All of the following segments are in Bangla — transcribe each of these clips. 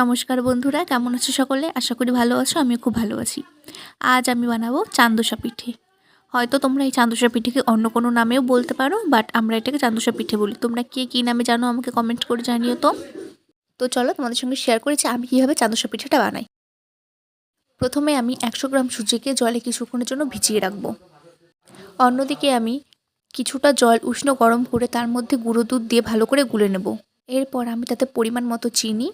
নমস্কার বন্ধুরা, কেমন আছো সকলে? আশা করি ভালো আছো, আমিও খুব ভালো আছি। আজ আমি বানাবো চান্দোসা পিঠে। হয়তো তোমরা এই চান্দোসা পিঠেকে অন্য কোনো নামেও বলতে পারো বাট আমরা এটাকে চান্দোসা পিঠে বলি। তোমরা কে কী নামে জানো আমাকে কমেন্ট করে জানিও তো। তো চলো তোমাদের সঙ্গে শেয়ার করেছি আমি কীভাবে চান্দোসা পিঠেটা বানাই। প্রথমে আমি একশো গ্রাম সুজিকে জলে কিছুক্ষণের জন্য ভিজিয়ে রাখব। অন্যদিকে আমি কিছুটা জল উষ্ণ গরম করে তার মধ্যে গুঁড়ো দুধ দিয়ে ভালো করে গুলে নেব। এরপর আমি তাতে পরিমাণ মতো চিনি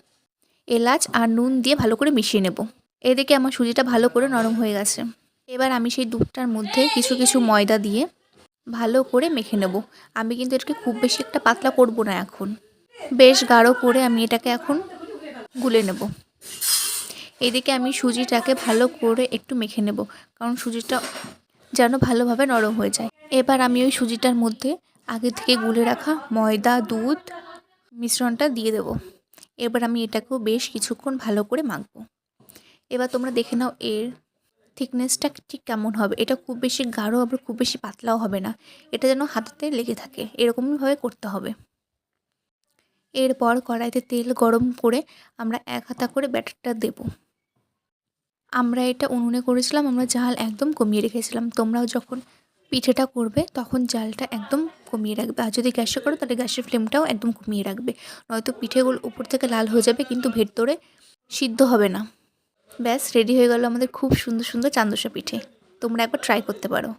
এলাচ আর নুন দিয়ে ভালো করে মিশিয়ে নেব। এদিকে আমার সুজিটা ভালো করে নরম হয়ে গেছে। এবার আমি সেই দুধটার মধ্যে কিছু কিছু ময়দা দিয়ে ভালো করে মেখে নেব। আমি কিন্তু এটাকে খুব বেশি একটা পাতলা করব না এখন। বেশ গাঢ় করে আমি এটাকে এখন গুলে নেব। এদিকে আমি সুজিটাকে ভালো করে একটু মেখে নেব, কারণ সুজিটা যেন ভালোভাবে নরম হয়ে যায়। এবার আমি ওই সুজিটার মধ্যে আগে থেকে গুলে রাখা ময়দা, দুধ মিশ্রণটা দিয়ে দেবো। এবার আমি এটাকেও বেশ কিছুক্ষণ ভালো করে মাখবো। এবার তোমরা দেখে নাও এর থিকনেসটা ঠিক কেমন হবে। এটা খুব বেশি গাঢ় আবার খুব বেশি পাতলাও হবে না। এটা যেন হাতেতে লেগে থাকে। এরকমভাবে করতে হবে। এরপর কড়াইতে তেল গরম করে আমরা এক হাতা করে ব্যাটারটা দেব। আমরা এটা উনুনে করেছিলাম, আমরা জাল একদম কমিয়ে রেখেছিলাম। তোমরাও যখন পিঠেটা করবে, তখন জালটা একদম কমিয়ে রাখবে। আর যদি গ্যাসে করো, তাহলে গ্যাসের ফ্লেমটাও একদম কমিয়ে রাখবে। নয়তো পিঠেগুলো উপর থেকে লাল হয়ে যাবে, কিন্তু ভেতরে সিদ্ধ হবে না। ব্যাস, রেডি হয়ে গেল আমাদের খুব সুন্দর সুন্দর চান্দসা পিঠে। তোমরা একবার ট্রাই করতে পারো।